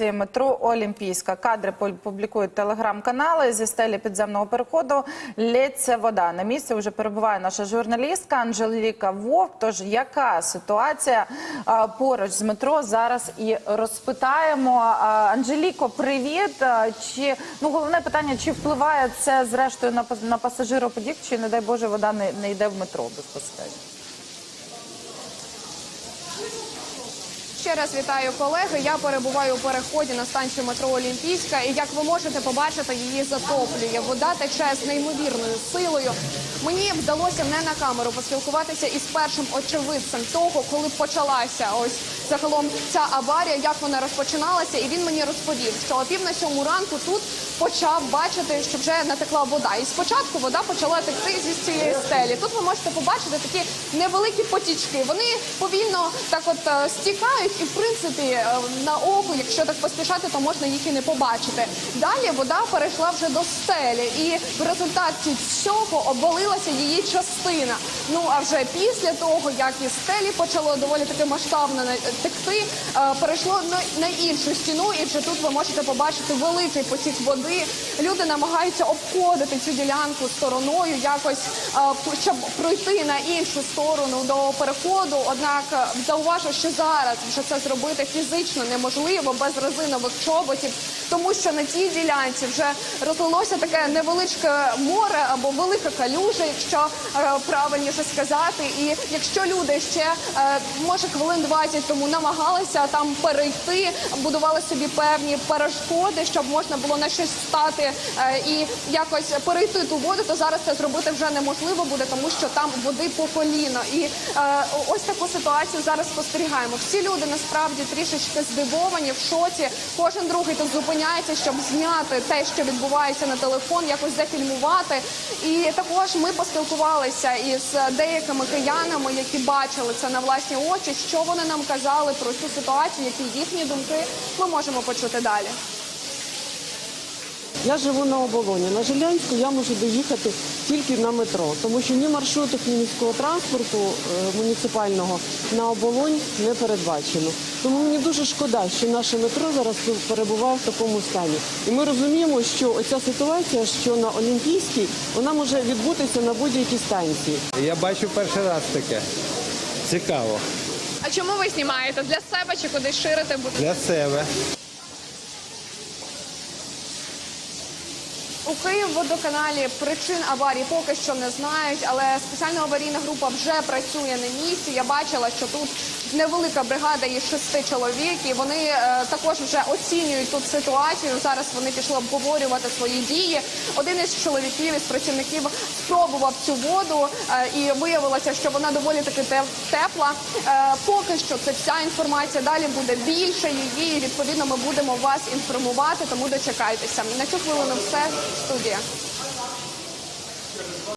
Метро Олімпійська кадри пу- публікують телеграм-канали зі стелі підземного переходу. Лється вода. На місці вже перебуває наша журналістка Анжеліка Вовк. Тож яка ситуація поруч з метро зараз і розпитаємо. Анжеліко, привіт. Чи ну головне питання, чи впливає це зрештою на на пасажироподік, чи не дай Боже, вода не, не йде в метро безпосередньо? Ще раз вітаю колеги. Я перебуваю у переході на станцію метро Олімпійська, і як ви можете побачити, її затоплює. Вода тече з неймовірною силою. Мені вдалося не на камеру поспілкуватися із першим очевидцем того, коли почалася ось загалом ця аварія, як вона розпочиналася, і він мені розповів, що о пів на сьому ранку тут почав бачити, що вже натекла вода. І спочатку вода почала текти зі цієї стелі. Тут ви можете побачити такі невеликі потічки. Вони повільно так от е, стікають, і в принципі е, на око, якщо так поспішати, то можна їх і не побачити. Далі вода перейшла вже до стелі, і в результаті цього обвалилася її частина. Ну а вже після того, як із стелі почало доволі таки масштабно текти, е, перейшло на, іншу стіну, і вже тут ви можете побачити великий потік води. Люди намагаються обходити цю ділянку стороною, якось е, щоб пройти на іншу сторону до переходу. Однак зауважу, що зараз вже це зробити фізично неможливо без резинових чоботів, тому що на тій ділянці вже розлилося таке невеличке море або велика калюжа, якщо е, правильніше сказати. І якщо люди ще е, може хвилин 20 тому намагалися там перейти, будували собі певні перешкоди, щоб можна було на щось стати е, і якось перейти ту воду, то зараз це зробити вже неможливо буде, тому що там води по коліно. І ось таку ситуацію зараз спостерігаємо. Всі люди насправді трішечки здивовані, в шоці. Кожен другий тут зупиняється, щоб зняти те, що відбувається на телефон, якось зафільмувати. І також ми поспілкувалися із деякими киянами, які бачили це на власні очі. Що вони нам казали про цю ситуацію, які їхні думки ми можемо почути далі. Я живу на оболоні. На Жилянську я можу доїхати тільки на метро, тому що ні маршрутів, ні міського транспорту е, муніципального на оболонь не передбачено. Тому мені дуже шкода, що наше метро зараз перебуває в такому стані. І ми розуміємо, що оця ситуація, що на Олімпійській, вона може відбутися на будь-якій станції. Я бачу перший раз таке. Цікаво. А чому ви знімаєте для себе чи кудись ширите буде? Для себе. У Київводоканалі причин аварії поки що не знають, але спеціальна аварійна група вже працює на місці. Я бачила, що тут невелика бригада із шести чоловік, і вони е, також вже оцінюють тут ситуацію. Зараз вони пішли обговорювати свої дії. Один із чоловіків із працівників спробував цю воду, е, і виявилося, що вона доволі таки тепла. Е, поки що це вся інформація. Далі буде більше її. і, Відповідно, ми будемо вас інформувати, тому дочекайтеся. На цю хвилину все 杜姐。